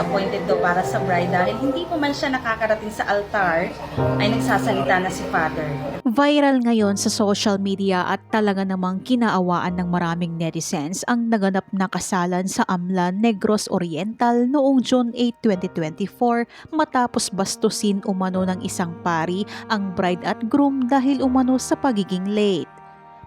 appointed daw para sa bride dahil hindi pa man siya nakakarating sa altar ay nagsasalita na si Father. Viral ngayon sa social media at talaga namang kinaawaan ng maraming netizens ang naganap na kasalan sa Amlan, Negros Oriental noong June 8, 2024 matapos bastusin umano ng isang pari ang bride at groom dahil umano sa pagiging late.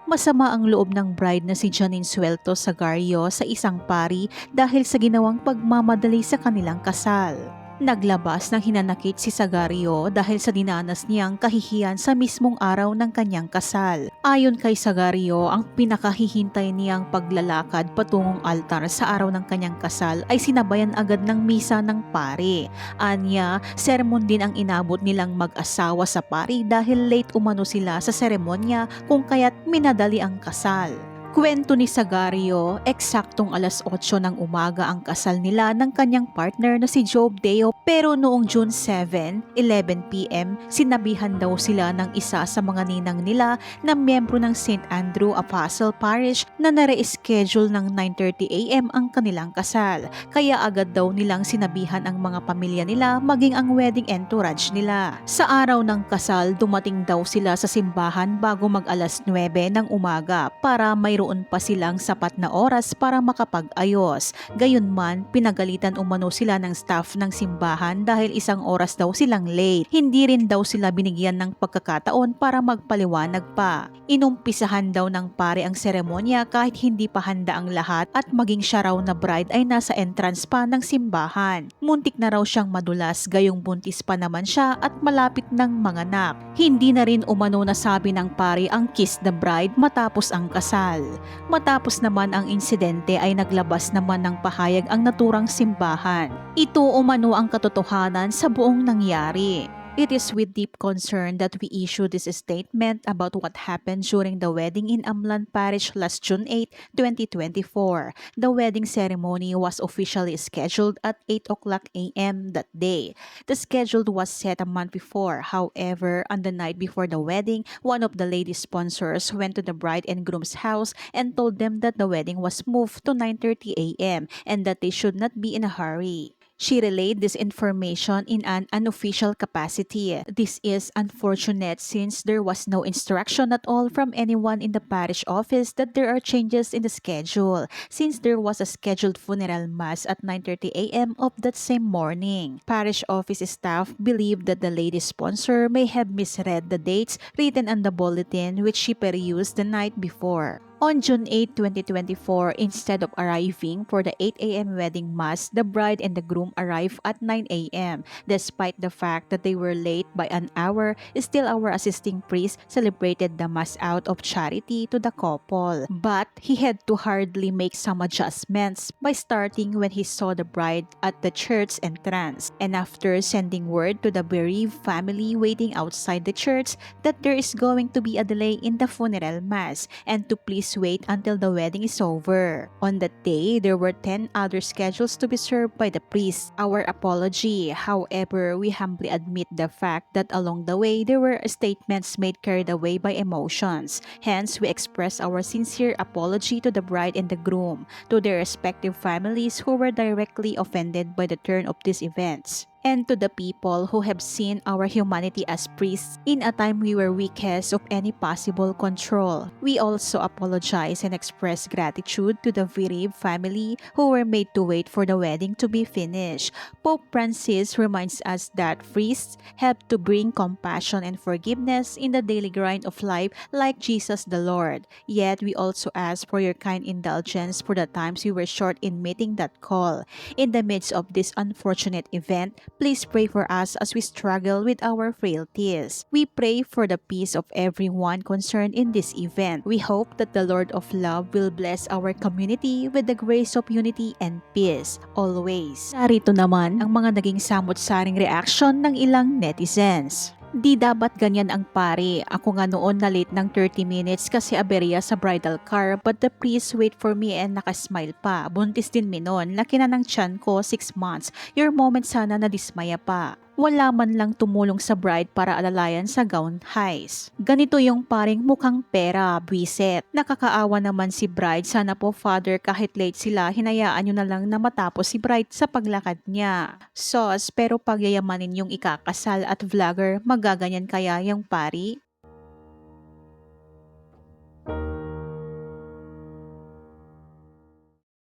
Masama ang loob ng bride na si Janine Suelto Sagario sa isang pari dahil sa ginawang pagmamadali sa kanilang kasal. Naglabas ng hinanakit si Sagario dahil sa dinanas niyang kahihiyan sa mismong araw ng kanyang kasal. Ayon kay Sagario, ang pinakahihintay niyang paglalakad patungong altar sa araw ng kanyang kasal ay sinabayan agad ng misa ng pari. Anya, sermon din ang inabot nilang mag-asawa sa pari dahil late umano sila sa seremonya kung kaya't minadali ang kasal. Kwento ni Sagario, eksaktong alas 8 ng umaga ang kasal nila ng kanyang partner na si Job Deo pero noong June 7, 11pm, sinabihan daw sila ng isa sa mga ninang nila na miyembro ng St. Andrew Apostle Parish na nare-schedule ng 9.30am ang kanilang kasal. Kaya agad daw nilang sinabihan ang mga pamilya nila maging ang wedding entourage nila. Sa araw ng kasal, dumating daw sila sa simbahan bago mag alas 9 ng umaga para mayroon pa silang sapat na oras para makapag-ayos. Gayunman, pinagalitan umano sila ng staff ng simbahan dahil isang oras daw silang late. Hindi rin daw sila binigyan ng pagkakataon para magpaliwanag pa. Inumpisahan daw ng pare ang seremonya kahit hindi pa handa ang lahat at maging siya raw na bride ay nasa entrance pa ng simbahan. Muntik na raw siyang madulas gayong buntis pa naman siya at malapit ng manganak. Hindi na rin umano nasabi ng pare ang kiss the bride matapos ang kasal. Matapos naman ang insidente ay naglabas naman ng pahayag ang naturang simbahan. Ito umano ang katotohanan sa buong nangyari. It is with deep concern that we issue this statement about what happened during the wedding in Amlan Parish last June 8, 2024. The wedding ceremony was officially scheduled at 8 o'clock a.m. that day. The schedule was set a month before. However, on the night before the wedding, one of the lady sponsors went to the bride and groom's house and told them that the wedding was moved to 9:30 a.m. and that they should not be in a hurry. She relayed this information in an unofficial capacity. This is unfortunate since there was no instruction at all from anyone in the parish office that there are changes in the schedule since there was a scheduled funeral mass at 9:30 a.m. of that same morning. Parish office staff believe that the lady sponsor may have misread the dates written on the bulletin which she perused the night before. On June 8, 2024, instead of arriving for the 8 a.m. wedding mass, the bride and the groom arrived at 9 a.m. Despite the fact that they were late by an hour, still our assisting priest celebrated the mass out of charity to the couple. But he had to hardly make some adjustments by starting when he saw the bride at the church entrance. And after sending word to the bereaved family waiting outside the church that there is going to be a delay in the funeral mass and to please wait until the wedding is over. On that day, there were 10 other schedules to be served by the priest. Our apology. However, we humbly admit the fact that along the way, there were statements made carried away by emotions. Hence, we express our sincere apology to the bride and the groom, to their respective families who were directly offended by the turn of these events and to the people who have seen our humanity as priests in a time we were weakest of any possible control. We also apologize and express gratitude to the Virib family who were made to wait for the wedding to be finished. Pope Francis reminds us that priests have to bring compassion and forgiveness in the daily grind of life like Jesus the Lord. Yet we also ask for your kind indulgence for the times we were short in meeting that call. In the midst of this unfortunate event, Please pray for us as we struggle with our frailties. We pray for the peace of everyone concerned in this event. We hope that the Lord of Love will bless our community with the grace of unity and peace always. Narito naman ang mga naging samot-saring reaction ng ilang netizens. Di dapat ganyan ang pare. Ako nga noon na late ng 30 minutes kasi aberya sa bridal car but the priest wait for me and nakasmile pa. Buntis din mi noon. Laki na ng tiyan ko 6 months. Your moment sana na dismaya pa. Wala man lang tumulong sa bride para alalayan sa gown heist. Ganito yung paring mukhang pera, buwiset. Nakakaawa naman si bride, sana po father kahit late sila, hinayaan nyo na lang na matapos si bride sa paglakad niya. Sos, pero pagyayamanin yung ikakasal at vlogger, magaganyan kaya yung pari?